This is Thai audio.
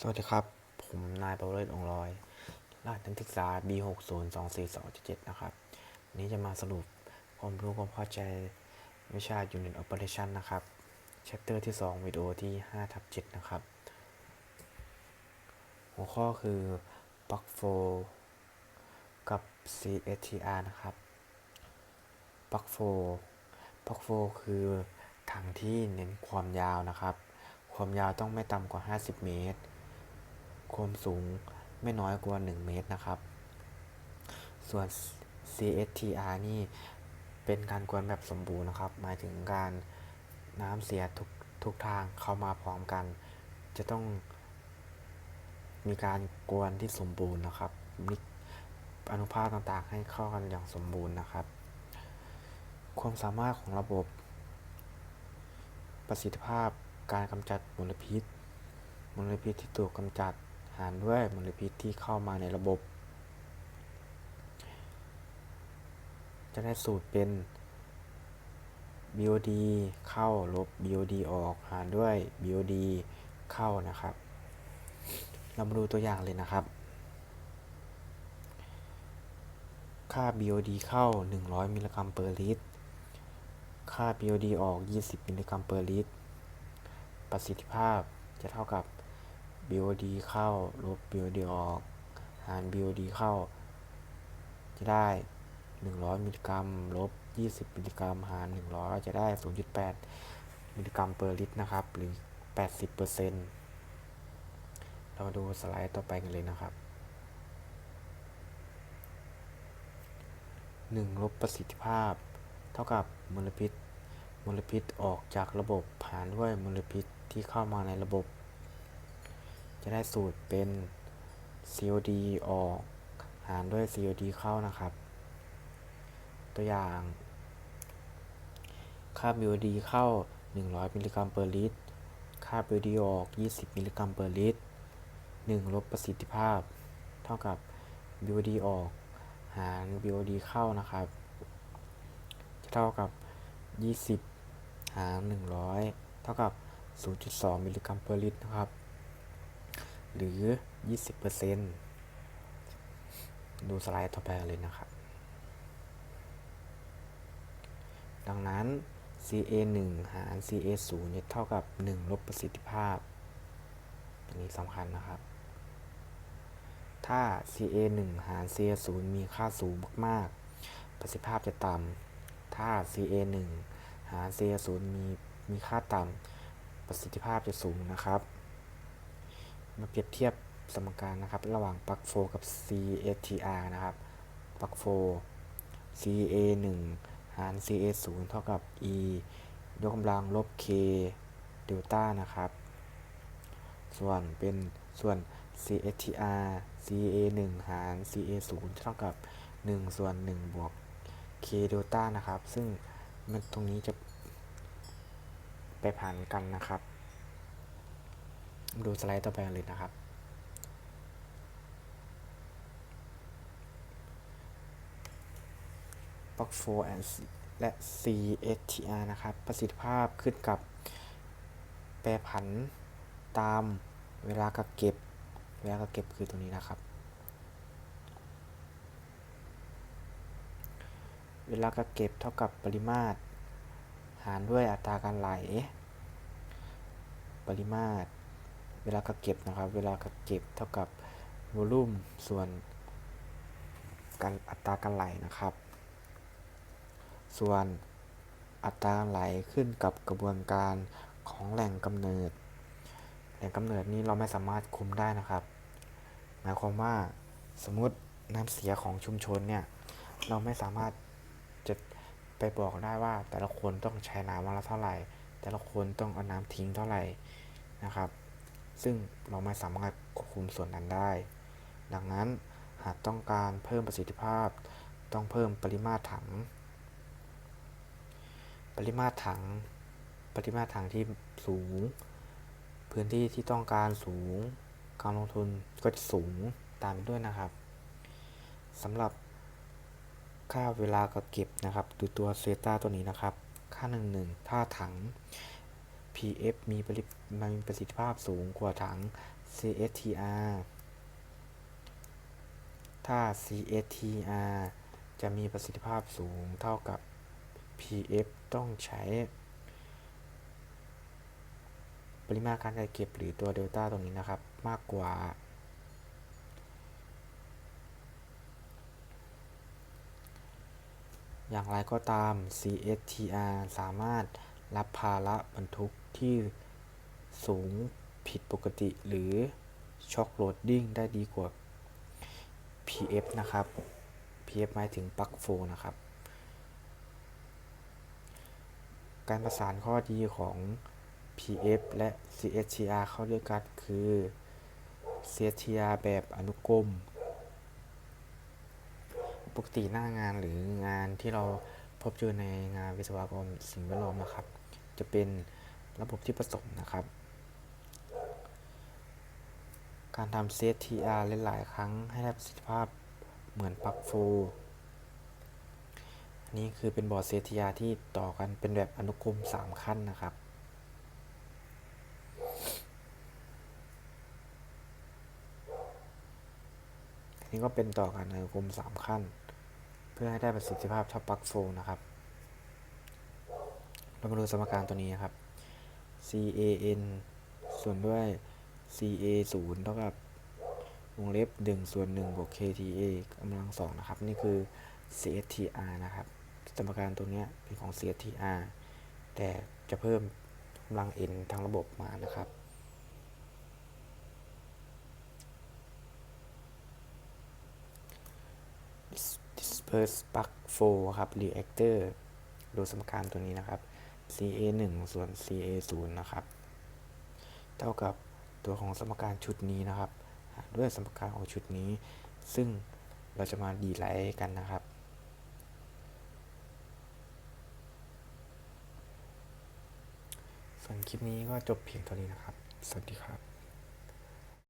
สวัสดีครับ ผมนายประเวศองค์ลอยรหัสนักศึกษา B 6 0 2 4 2 7 นะครับ วันนี้จะมาสรุปความรู้ความเข้าใจวิชา Unit Operation นะครับ Chapter ที่ 2 วิดีโอที่5ทับ7นะครับ หัวข้อคือ Block Flow กับ CSTR นะครับ Block Flow Block Flow คือถังที่เน้นความยาวนะครับความยาวต้องไม่ต่ำกว่า 50 เมตร ความสูงไม่น้อยกว่า 1 เมตรนะครับ ส่วน CSTR นี่เป็นการกวนแบบสมบูรณ์นะครับ หมายถึงการน้ำเสียทุกทุกทางเข้ามาพร้อมกัน จะต้องมีการกวนที่สมบูรณ์นะครับมิกอนุภาคต่างๆ ให้เข้ากันอย่างสมบูรณ์นะครับ ความสามารถของระบบ ประสิทธิภาพการกำจัดมลพิษ มลพิษที่ถูกกำจัด หารด้วยมลพิษที่เข้ามาในระบบ จะได้สูตรเป็น BOD เข้าลบ BOD ออกหารด้วย BOD เข้านะครับ เรามาดูตัวอย่างเลยนะครับ ค่า BOD เข้า 100 มิลลิกรัมเปอร์ลิตร ค่า BOD ออก 20 มิลลิกรัมเปอร์ลิตร ประสิทธิภาพจะเท่ากับ BOD เข้า ลบ BOD ออก หาร BOD เข้า จะได้ 100 มิลลิกรัม ลบ 20 มิลลิกรัม หาร 100จะได้ 0.8 มิลลิกรัมเปอร์ลิตรนะครับ หรือ 80เปอร์เซ็นต์เรามาดูสไลด์ต่อไปกันเลยนะครับ 1 ลบประสิทธิภาพ เท่ากับมลพิษ มลพิษออกจากระบบหารด้วยมลพิษที่เข้ามาในระบบ จะได้สูตรเป็น COD ออกหารด้วย COD เข้านะครับ ตัวอย่างค่า BOD เข้า 100 มิลลิกรัมเปอร์ลิตร ค่า BOD ออก 20 มิลลิกรัมเปอร์ลิตร 1 ลบประสิทธิภาพ เท่ากับ BOD ออก หาร BOD เข้านะครับ จะเท่ากับ 20 หาร 100 เท่ากับ 0.2 มิลลิกรัมเปอร์ลิตรนะครับ หรือ 20%ดูสไลด์ต่อไปเลยนะครับ ดังนั้น CA 1หาร CA 0เนี่ยเท่ากับ 1 ลบประสิทธิภาพ อันนี้สำคัญนะครับ ถ้า CA 1หาร CA 0มีค่าสูงมากๆ ประสิทธิภาพจะต่ำ ถ้า CA 1หาร CA 0มีมีค่าต่ำ ประสิทธิภาพจะสูงนะครับ มาเปรียบเทียบสมการนะครับ ระหว่างปลั๊กโฟกับ CSTR นะครับปลั๊กโฟ CA 1หาร CA 0เท่ากับ E ยกกำลังลบ K เดลต้านะครับ ส่วนเป็นส่วน CSTR CA 1หาร CA 0เท่ากับ 1 ส่วน 1 บวก K เดลต้านะครับ ซึ่งมันตรงนี้จะไปผ่านกันนะครับ ดูสไลด์ต่อไปกันเลยนะครับ b l o c k 4 and และ CSTR นะครับ ประสิทธิภาพขึ้นกับ แปรผันตามเวลากักเก็บ เวลากักเก็บคือตรงนี้นะครับ เวลากักเก็บเท่ากับปริมาตร หารด้วยอัตราการไหล ปริมาตร วลากักเก็บนะครับ เวลากักเก็บเท่ากับวอลุ่มส่วนการอัตราการไหลนะครับ ส่วนอัตราไหลขึ้นกับกระบวนการของแหล่งกำเนิด แหล่งกำเนิดนี้เราไม่สามารถคุมได้นะครับ หมายความว่าสมมติน้ำเสียของชุมชนเนี่ย เราไม่สามารถจะไปบอกได้ว่า แต่ละคนต้องใช้น้ำวันละเท่าไหร่ แต่ละคนต้องเอาน้ำทิ้งเท่าไหร่นะครับ ซึ่งเราไม่สามารถควบคุมส่วนนั้นได้ ดังนั้นหากต้องการเพิ่มประสิทธิภาพ ต้องเพิ่มปริมาตรถัง ปริมาตรถัง ปริมาตรถังที่สูง พื้นที่ที่ต้องการสูง การลงทุนก็จะสูงตามไปด้วยนะครับสำหรับค่าเวลากักเก็บนะครับ ดูตัวเซต้าตัวนี้นะครับ ค่าหนึ่งหนึ่งถ้าถัง PF มีประสิทธิมีประสิทธิภาพสูงกว่าถัง CSTR ถ้า CSTR จะมีประสิทธิภาพสูงเท่ากับ PF ต้องใช้ ปริมาณการจัดเก็บหรือตัวเดลต้าตรงนี้นะครับ มากกว่า อย่างไรก็ตาม CSTR สามารถ รับภาระบรรทุกที่สูงผิดปกติหรือช็อคโหลดดิ้งได้ดีกว่า PF นะครับ PF หมายถึงปลั๊กโฟนะครับ การประสานข้อดีของ PF และ CSTR เข้าด้วยกันคือ CSTR แบบอนุกรม ปกติหน้างานหรืองานที่เรา พบเจอในงานวิศวกรรมสิ่งแวดล้อมนะครับ จะเป็นระบบที่ผสมนะครับ การทำ CTR หลายๆครั้งให้ได้ประสิทธิภาพเหมือนปลั๊กโฟอันนี้คือเป็นบอร์ด CTR ที่ต่อกันเป็นแบบอนุกรม 3 ขั้นนะครับอันนี้ก็เป็นต่อกันอนุกรม3ขั้น พื่อให้ได้ประสิทธิภาพเท่าปลั๊กโฟนะครับ เรามาดูสมการตัวนี้นะครับ CAN ส่วนด้วย CA 0เท่ากับวงเล็บ 1 ส่วน1บวก KTA กำลังสองนะครับ นี่คือ CSTR นะครับ สมการตัวนี้เป็นของ CSTR แต่จะเพิ่มกำลัง N ทั้งระบบมานะครับ disperse spark flow ครับ reactor ดูสมการตัวนี้นะครับ CA 1ส่วน CA 0นะครับ เท่ากับตัวของสมการชุดนี้นะครับ ด้วยสมการของชุดนี้ ซึ่งเราจะมาดีไลท์กันนะครับส่วนคลิปนี้ก็จบเพียงเท่านี้นะครับ สวัสดีครับ